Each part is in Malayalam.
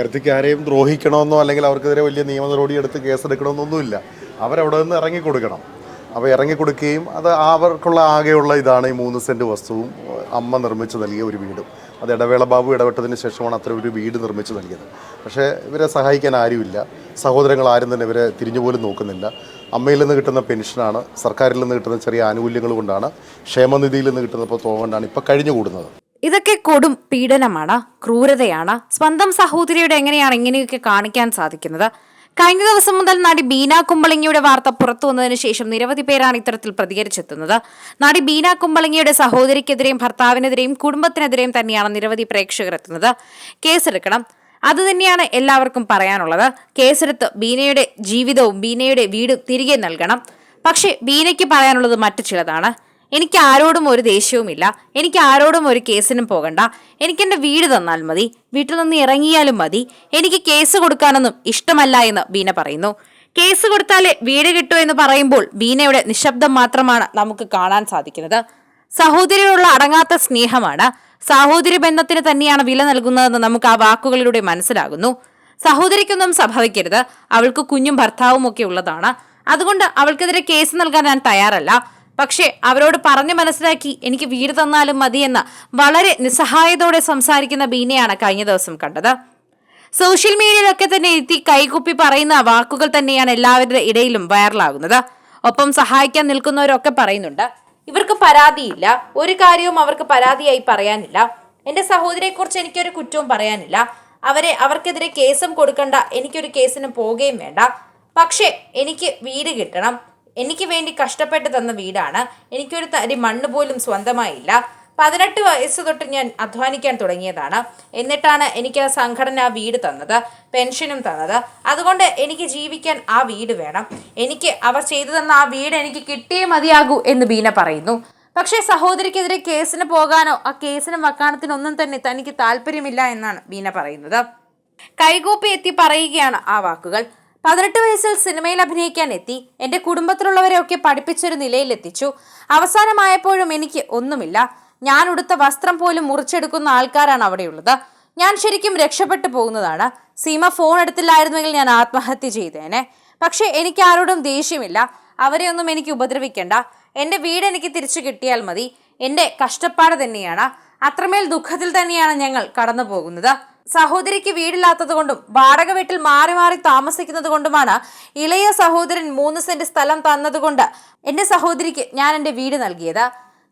വിദ്യാർത്ഥിക്ക് ആരെയും ദ്രോഹിക്കണമെന്നോ അല്ലെങ്കിൽ അവർക്കെതിരെ വലിയ നിയമ നടപടി എടുത്ത് കേസെടുക്കണമെന്നൊന്നുമില്ല. അവരവിടെ നിന്ന് ഇറങ്ങിക്കൊടുക്കണം അപ്പോൾ ഇറങ്ങിക്കൊടുക്കുകയും അത് അവർക്കുള്ള ആകെയുള്ള ഇതാണ് ഈ മൂന്ന് സെന്റ് വസ്തുവും അമ്മ നിർമ്മിച്ച് നൽകിയ ഒരു വീടും. അത് ഇടവേള ബാബു ഇടപെട്ടതിന് ശേഷമാണ് അത്ര ഒരു വീട് നിർമ്മിച്ച് നൽകിയത്. പക്ഷേ ഇവരെ സഹായിക്കാൻ ആരുമില്ല. സഹോദരങ്ങൾ ആരും തന്നെ ഇവരെ തിരിഞ്ഞു പോലും നോക്കുന്നില്ല. അമ്മയിൽ നിന്ന് കിട്ടുന്ന പെൻഷനാണ് സർക്കാരിൽ നിന്ന് കിട്ടുന്ന ചെറിയ ആനുകൂല്യങ്ങൾ കൊണ്ടാണ് ക്ഷേമനിധിയിൽ നിന്ന് കിട്ടുന്ന ഇപ്പോൾ തോന്നുകൊണ്ടാണ് ഇപ്പോൾ കഴിഞ്ഞു കൂടുന്നത് ഇതൊക്കെ കൊടും പീഡനമാണ് ക്രൂരതയാണ്. സ്വന്തം സഹോദരിയുടെ എങ്ങനെയാണ് ഇങ്ങനെയൊക്കെ കാണിക്കാൻ സാധിക്കുന്നത്? കഴിഞ്ഞ ദിവസം മുതൽ നടി ബീന കുമ്പളങ്ങിയുടെ വാർത്ത പുറത്തു വന്നതിന് ശേഷം നിരവധി പേരാണ് ഇത്തരത്തിൽ പ്രതികരിച്ചെത്തുന്നത്. നടി ബീന കുമ്പളങ്ങിയുടെ സഹോദരിക്കെതിരെയും ഭർത്താവിനെതിരെയും കുടുംബത്തിനെതിരെയും തന്നെയാണ് നിരവധി പ്രേക്ഷകർ എത്തുന്നത്. കേസെടുക്കണം. അത് തന്നെയാണ് എല്ലാവർക്കും പറയാനുള്ളത്. കേസെടുത്ത് ബീനയുടെ ജീവിതവും ബീനയുടെ വീടും തിരികെ നൽകണം. പക്ഷേ ബീനയ്ക്ക് പറയാനുള്ളത് മറ്റു ചിലതാണ്. എനിക്ക് ആരോടും ഒരു ദേഷ്യവുമില്ല. എനിക്ക് ആരോടും ഒരു കേസിനും പോകണ്ട. എനിക്ക് എന്റെ വീട് തന്നാൽ മതി. വീട്ടിൽ നിന്ന് ഇറങ്ങിയാലും മതി. എനിക്ക് കേസ് കൊടുക്കാനൊന്നും ഇഷ്ടമല്ല എന്ന് ബീന പറയുന്നു. കേസ് കൊടുത്താലേ വീട് കിട്ടൂ എന്ന് പറയുമ്പോൾ ബീനയുടെ നിശബ്ദം മാത്രമാണ് നമുക്ക് കാണാൻ സാധിക്കുന്നത്. സഹോദരിയോടുള്ള അടങ്ങാത്ത സ്നേഹമാണ്. സാഹോദര്യ ബന്ധത്തിന് തന്നെയാണ് വില നൽകുന്നതെന്ന് നമുക്ക് ആ വാക്കുകളിലൂടെ മനസ്സിലാകുന്നു. സഹോദരിക്കൊന്നും സംഭവിക്കരുത്. അവൾക്ക് കുഞ്ഞും ഭർത്താവും ഒക്കെ ഉള്ളതാണ്. അതുകൊണ്ട് അവൾക്കെതിരെ കേസ് നൽകാൻ ഞാൻ തയ്യാറല്ല. പക്ഷേ അവരോട് പറഞ്ഞു മനസ്സിലാക്കി എനിക്ക് വീട് തന്നാലും മതിയെന്ന് വളരെ നിസ്സഹായതോടെ സംസാരിക്കുന്ന ബീനയാണ് കഴിഞ്ഞ ദിവസം കണ്ടത്. സോഷ്യൽ മീഡിയയിലൊക്കെ തന്നെ എത്തി കൈകുപ്പി പറയുന്ന വാക്കുകൾ തന്നെയാണ് എല്ലാവരുടെ ഇടയിലും വൈറലാകുന്നത്. ഒപ്പം സഹായിക്കാൻ നിൽക്കുന്നവരൊക്കെ പറയുന്നുണ്ട് ഇവർക്ക് പരാതിയില്ല ഒരു കാര്യവും അവർക്ക് പരാതിയായി പറയാനില്ല. എന്റെ സഹോദരിയെക്കുറിച്ച് എനിക്കൊരു കുറ്റവും പറയാനില്ല. അവരെ അവർക്കെതിരെ കേസും കൊടുക്കണ്ട എനിക്കൊരു കേസിന് പോവുകയും വേണ്ട. പക്ഷേ എനിക്ക് വീട് കിട്ടണം. എനിക്ക് വേണ്ടി കഷ്ടപ്പെട്ട് തന്ന വീടാണ്. എനിക്കൊരു തരി മണ്ണ് പോലും സ്വന്തമായില്ല. പതിനെട്ട് വയസ്സ് തൊട്ട് ഞാൻ അധ്വാനിക്കാൻ തുടങ്ങിയതാണ്. എന്നിട്ടാണ് എനിക്ക് ആ സംഘടന ആ വീട് തന്നത് പെൻഷനും തന്നത്. അതുകൊണ്ട് എനിക്ക് ജീവിക്കാൻ ആ വീട് വേണം. എനിക്ക് അവർ ചെയ്തു തന്ന ആ വീട് എനിക്ക് കിട്ടിയേ മതിയാകൂ എന്ന് ബീന പറയുന്നു. പക്ഷേ സഹോദരിക്കെതിരെ കേസിന് പോകാനോ ആ കേസിനും വക്കാണത്തിനൊന്നും തന്നെ തനിക്ക് താല്പര്യമില്ല എന്നാണ് ബീന പറയുന്നത്. കൈകൂപ്പി എത്തി പറയുകയാണ് ആ വാക്കുകൾ. പതിനെട്ട് വയസ്സിൽ സിനിമയിൽ അഭിനയിക്കാൻ എത്തി. എന്റെ കുടുംബത്തിലുള്ളവരെയൊക്കെ പഠിപ്പിച്ചൊരു നിലയിലെത്തിച്ചു. അവസാനമായപ്പോഴും എനിക്ക് ഒന്നുമില്ല. ഞാൻ ഉടുത്ത വസ്ത്രം പോലും മുറിച്ചെടുക്കുന്ന ആൾക്കാരാണ് അവിടെയുള്ളത്. ഞാൻ ശരിക്കും രക്ഷപ്പെട്ടു പോകുന്നതാണ്. സീമ ഫോൺ എടുത്തില്ലായിരുന്നെങ്കിൽ ഞാൻ ആത്മഹത്യ ചെയ്തേനെ. പക്ഷേ എനിക്ക് ആരോടും ദേഷ്യമില്ല. അവരെ ഒന്നും എനിക്ക് ഉപദ്രവിക്കണ്ട. എന്റെ വീട് എനിക്ക് തിരിച്ചു കിട്ടിയാൽ മതി. എന്റെ കഷ്ടപ്പാട് തന്നെയാണ്. അത്രമേൽ ദുഃഖത്തിൽ തന്നെയാണ് ഞങ്ങൾ കടന്നു പോകുന്നത് സഹോദരിക്ക് വീടില്ലാത്തതുകൊണ്ടും വാടക വീട്ടിൽ മാറി മാറി താമസിക്കുന്നത് കൊണ്ടുമാണ് ഇളയ സഹോദരൻ മൂന്ന് സെന്റ് സ്ഥലം തന്നതുകൊണ്ട് എന്റെ സഹോദരിക്ക് ഞാൻ എന്റെ വീട് നൽകിയത്.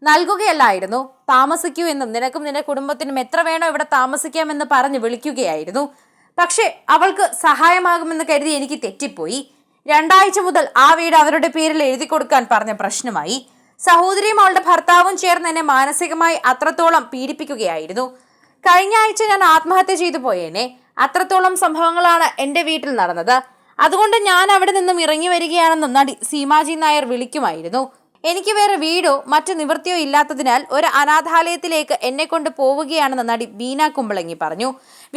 നൽകുകയല്ലായിരുന്നു. താമസിക്കൂ എന്നും നിനക്കും നിന്റെ കുടുംബത്തിനും എത്ര വേണോ ഇവിടെ താമസിക്കാമെന്ന് പറഞ്ഞ് വിളിക്കുകയായിരുന്നു. പക്ഷേ അവൾക്ക് സഹായമാകുമെന്ന് കരുതി എനിക്ക് തെറ്റിപ്പോയി. രണ്ടാഴ്ച മുതൽ ആ വീട് അവരുടെ പേരിൽ എഴുതി കൊടുക്കാൻ പറഞ്ഞ പ്രശ്നമായി. സഹോദരിയും അവളുടെ ഭർത്താവും ചേർന്ന് എന്നെ മാനസികമായി അത്രത്തോളം പീഡിപ്പിക്കുകയായിരുന്നു. കഴിഞ്ഞ ആഴ്ച ഞാൻ ആത്മഹത്യ ചെയ്തു പോയേനെ. അത്രത്തോളം സംഭവങ്ങളാണ് എന്റെ വീട്ടിൽ നടന്നത്. അതുകൊണ്ട് ഞാൻ അവിടെ നിന്നും ഇറങ്ങി വരികയാണെന്ന് നടി സീമാജി നായർ വിളിക്കുമായിരുന്നു. എനിക്ക് വേറെ വീടോ മറ്റു നിവൃത്തിയോ ഇല്ലാത്തതിനാൽ ഒരു അനാഥാലയത്തിലേക്ക് എന്നെ കൊണ്ട് പോവുകയാണെന്ന് നടി ബീന കുമ്പളങ്ങി പറഞ്ഞു.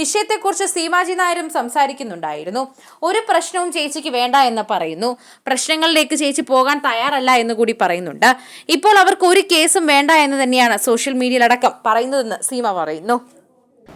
വിഷയത്തെക്കുറിച്ച് സീമാജി നായരും സംസാരിക്കുന്നുണ്ടായിരുന്നു. ഒരു പ്രശ്നവും ചേച്ചിക്ക് വേണ്ട എന്ന് പറയുന്നു. പ്രശ്നങ്ങളിലേക്ക് ചേച്ചി പോകാൻ തയ്യാറല്ല എന്ന് കൂടി പറയുന്നുണ്ട്. ഇപ്പോൾ അവർക്ക് ഒരു കേസും വേണ്ട എന്ന് തന്നെയാണ് സോഷ്യൽ മീഡിയയിലടക്കം പറയുന്നതെന്ന് സീമ പറയുന്നു.